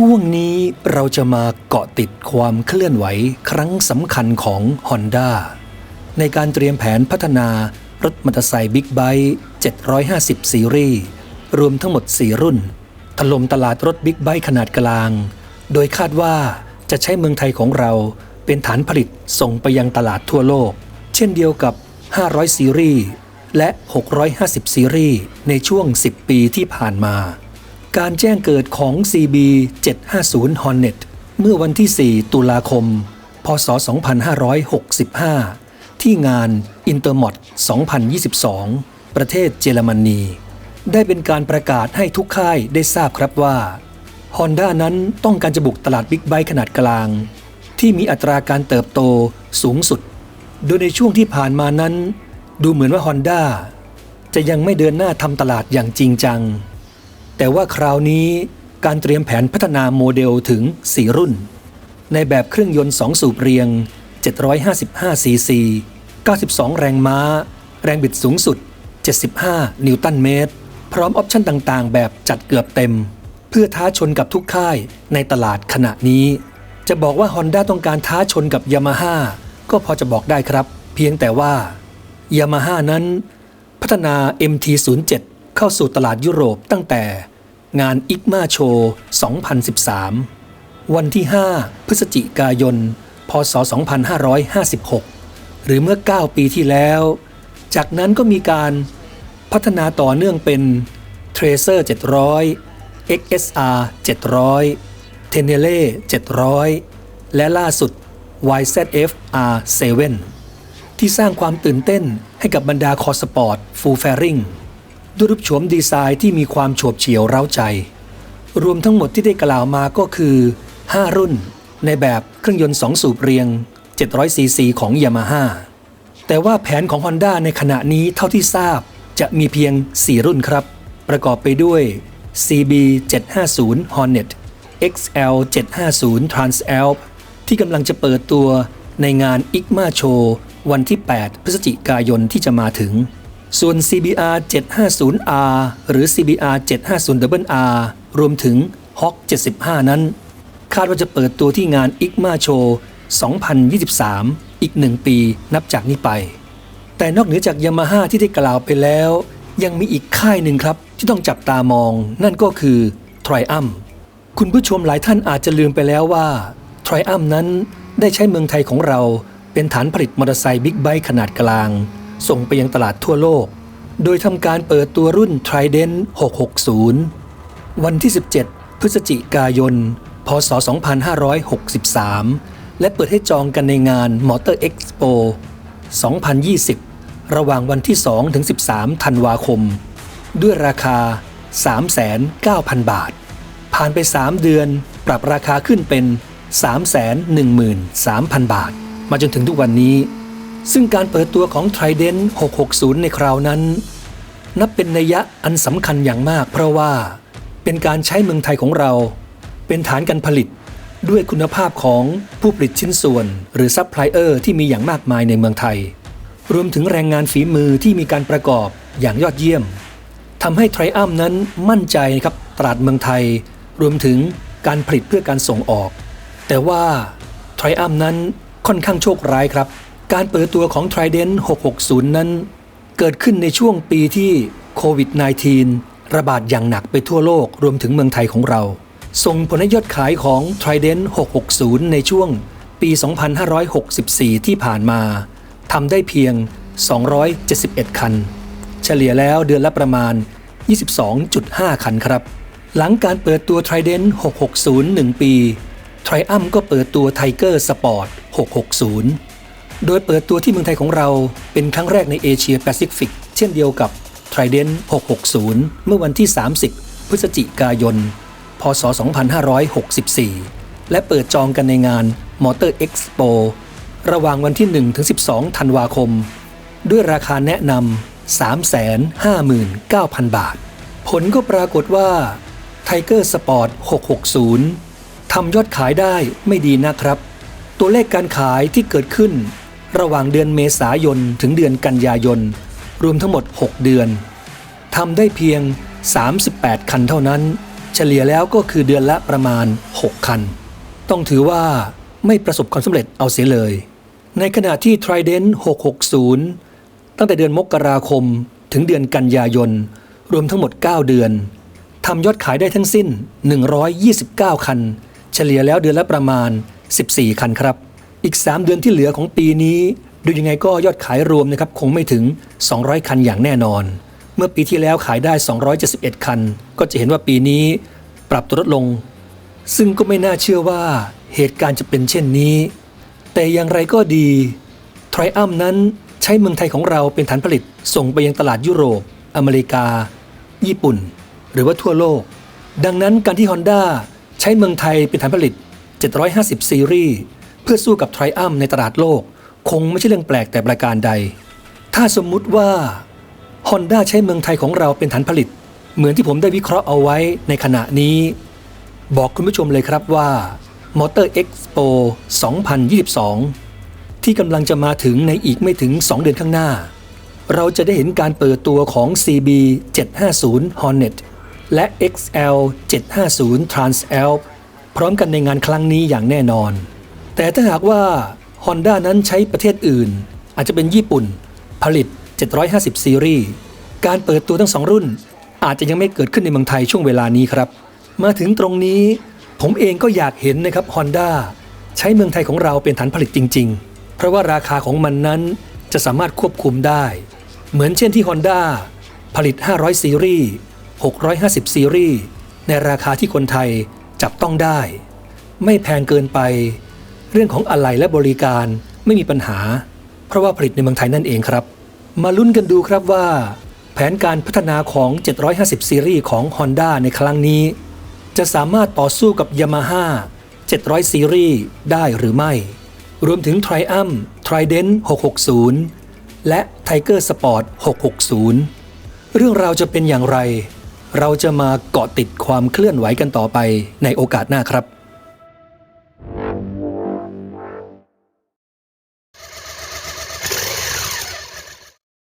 ช่วงนี้เราจะมาเกาะติดความเคลื่อนไหวครั้งสำคัญของ Honda ในการเตรียมแผนพัฒนารถมอเตอร์ไซค์บิ๊กไบค์ 750 ซีรีส์ รวมทั้งหมด 4 รุ่น ถล่มตลาดรถบิ๊กไบค์ขนาดกลาง โดยคาดว่าจะใช้เมืองไทยของเราเป็นฐานผลิตส่งไปยังตลาดทั่วโลก เช่นเดียวกับ 500 ซีรีส์ และ 650 ซีรีส์ ในช่วง 10 ปีที่ผ่านมา การแจ้งเกิดของ CB 750 Hornet เมื่อวันที่ 4 ตุลาคม พศ 2565 ที่งาน Intermot 2022 ประเทศเยอรมนี ได้เป็นการประกาศให้ทุกค่ายได้ทราบครับว่า Honda นั้นต้องการจะบุกตลาดบิ๊กไบค์ขนาดกลาง ที่มีอัตราการเติบโตสูงสุด โดยในช่วงที่ผ่านมานั้น ดูเหมือนว่า Honda จะยังไม่เดินหน้าทำตลาดอย่างจริงจัง แต่ว่าคราวนี้การเตรียมแผนพัฒนาโมเดลถึง 4 รุ่น ในแบบเครื่องยนต์ 2 สูบเรียง 755 ซีซี 92 แรงม้า แรงบิดสูงสุด 75 นิวตันเมตร พร้อมออปชั่นต่างๆ แบบจัดเกือบเต็ม เพื่อท้าชนกับทุกค่ายในตลาดขณะนี้ จะบอกว่า Honda ต้องการท้าชนกับ Yamaha ก็พอจะบอกได้ครับ เพียงแต่ว่า Yamaha นั้น พัฒนา MT-07 เข้าสู่ตลาดยุโรปตั้งแต่งาน ICMA Show 2013 วันที่ 5 พฤศจิกายน พศ 2556 หรือเมื่อ 9 ปีที่แล้ว จากนั้นก็มีการพัฒนาต่อเนื่องเป็น Tracer 700 XSR 700 Tenere 700 และล่าสุด YZF R7 ที่สร้างความตื่นเต้นให้กับบรรดาคอสปอร์ตฟูลแฟริง ด้วยรูปโฉมดีไซน์ที่มีความโฉบเฉี่ยวเร้าใจ รวมทั้งหมดที่ได้กล่าวมาก็คือ 5 รุ่น ในแบบเครื่องยนต์ 2 สูบเรียง 700ซีซีของ Yamaha แต่ว่าแผนของ Honda ในขณะนี้เท่าที่ทราบจะมีเพียง 4 รุ่นครับ ประกอบไปด้วย CB 750 Hornet XL 750 Transalp ที่กำลังจะเปิดตัวในงาน ICMA Show วันที่ 8 พฤศจิกายนที่จะมาถึง ส่วน CBR 750R หรือ CBR 750R รวมถึง Hawk 75 นั้น คาดว่าจะเปิดตัวที่งาน ICMA Show 2023 อีกหนึ่งปีนับจากนี้ไป แต่นอกเหนือจากยามาฮ่าที่ได้กล่าวไปแล้ว ยังมีอีกค่ายหนึ่งครับที่ต้องจับตามอง นั่นก็คือ Triumph คุณผู้ชมหลายท่านอาจจะลืมไปแล้วว่า Triumph นั้นได้ใช้เมืองไทยของเราเป็นฐานผลิตมอเตอร์ไซค์บิ๊กไบค์ขนาดกลาง ส่งไปยังตลาดทั่วโลก โดยทำการเปิดตัวรุ่น Trident 660 วันที่ 17 พฤศจิกายน พศ 2563 และเปิดให้จองกันในงาน Motor Expo 2020 ระหว่างวันที่ 2 ถึง 13 ธันวาคม ด้วยราคา 3,900 บาท ผ่านไป 3 เดือนปรับราคาขึ้นเป็น 313,000 บาท มาจนถึงทุกวันนี้ ซึ่งการเปิดตัวของ Trident 660 ในคราวนั้น นับเป็นนัยยะอันสำคัญอย่างมาก เพราะว่าเป็นการใช้เมืองไทยของเรา เป็นฐานการผลิตด้วยคุณภาพของผู้ผลิตชิ้นส่วน หรือซัพพลายเออร์ที่มีอย่างมากมายในเมืองไทย รวมถึงแรงงานฝีมือที่มีการประกอบอย่างยอดเยี่ยมทำให้ไทรอัมนั้นมั่นใจครับตลาดเมืองไทย รวมถึงการผลิตเพื่อการส่งออก แต่ว่าไทรอัมนั้นค่อนข้างโชคร้ายครับ การเปิดตัวของ Trident 660 นั้น เกิดขึ้นในช่วงปีที่โควิด -19 ระบาดอย่างหนักไปทั่วโลกรวมถึงเมืองไทยของเรา ส่งผลให้ยอดขายของ Trident 660 ในช่วงปี 2564 ที่ผ่านมาทำได้เพียง 271 คัน เฉลี่ยแล้วเดือนละประมาณ 22.5 คันครับ หลังการเปิดตัว Trident 660 1 ปี Triumph ก็เปิดตัว Tiger Sport 660 โดยเปิดตัวที่เมืองไทยของเราเป็นครั้งแรกในเอเชียแปซิฟิก เช่นเดียวกับ Trident 660 เมื่อวันที่ 30 พฤศจิกายน พศ 2564 และเปิดจองกันในงาน Motor Expo ระหว่างวันที่1ถึง12 ธันวาคม ด้วยราคาแนะนำ 359,000 บาท ผลก็ปรากฏว่า Tiger Sport 660 ทำยอดขายได้ไม่ดีนะครับ ตัวเลขการขายที่เกิดขึ้น ระหว่างเดือนเมษายนถึงเดือนกันยายน รวมทั้งหมด 6 เดือนทำได้เพียง 38 คันเท่านั้น เฉลี่ยแล้วก็คือเดือนละประมาณ 6 คัน ต้องถือว่าไม่ประสบความสำเร็จเอาเสียเลย ในขณะที่ Trident 660 ตั้งแต่เดือนมกราคมถึงเดือนกันยายน รวมทั้งหมด 9 เดือนทำยอดขายได้ทั้งสิ้น 129 คัน เฉลี่ยแล้วเดือนละประมาณ 14 คันครับ อีก 3 เดือนที่เหลือของปีนี้ ดูยังไงก็ยอดขายรวมนะครับคงไม่ถึง 200 คันอย่างแน่นอน เมื่อปีที่แล้วขายได้ 271 คัน ก็จะเห็นว่าปีนี้ปรับตัวลดลง ซึ่งก็ไม่น่าเชื่อว่าเหตุการณ์จะเป็นเช่นนี้ แต่อย่างไรก็ดีไทรอัมนั้นใช้เมืองไทยของเราเป็นฐานผลิตส่งไปยังตลาดยุโรป อเมริกา ญี่ปุ่น หรือว่าทั่วโลก ดังนั้นการที่ Honda ใช้เมืองไทยเป็นฐานผลิต 750 ซีรีส์ เพื่อสู้กับไทรอัมในตลาดโลก คงไม่ใช่เรื่องแปลกแต่ประการใด ถ้าสมมุติว่า Honda ใช้เมืองไทยของเราเป็นฐานผลิต เหมือนที่ผมได้วิเคราะห์เอาไว้ในขณะนี้ บอกคุณผู้ชมเลยครับว่า Motor Expo 2022 ที่กำลังจะมาถึงในอีกไม่ถึง 2 เดือนข้างหน้า เราจะได้เห็นการเปิดตัวของ CB 750 Hornet และ XL 750 Transalp พร้อมกันในงานครั้งนี้อย่างแน่นอน แต่ถ้าหากว่า Honda นั้นใช้ประเทศอื่น อาจจะเป็นญี่ปุ่น ผลิต 750 ซีรีส์ การเปิดตัวทั้งสองรุ่น อาจจะยังไม่เกิดขึ้นในเมืองไทยช่วงเวลานี้ครับ มาถึงตรงนี้ผมเองก็อยากเห็นนะครับ Honda ใช้เมืองไทยของเราเป็นฐานผลิตจริง ๆ เพราะว่าราคาของมันนั้นจะสามารถควบคุมได้ เหมือนเช่นที่ Honda ผลิต 500 ซีรีส์ 650 ซีรีส์ ในราคาที่คนไทยจับต้องได้ ไม่แพงเกินไป เรื่องของอะไหล่และบริการไม่มีปัญหา เพราะว่าผลิตในเมืองไทยนั่นเองครับ มาลุ้นกันดูครับว่า แผนการพัฒนาของ 750 ซีรีส์ของ Honda ในครั้งนี้ จะสามารถต่อสู้กับ Yamaha 700 ซีรีส์ได้หรือไม่ รวมถึง Triumph Trident 660 และ Tiger Sport 660 เรื่องราวจะเป็นอย่างไร เราจะมาเกาะติดความเคลื่อนไหวกันต่อไปในโอกาสหน้าครับ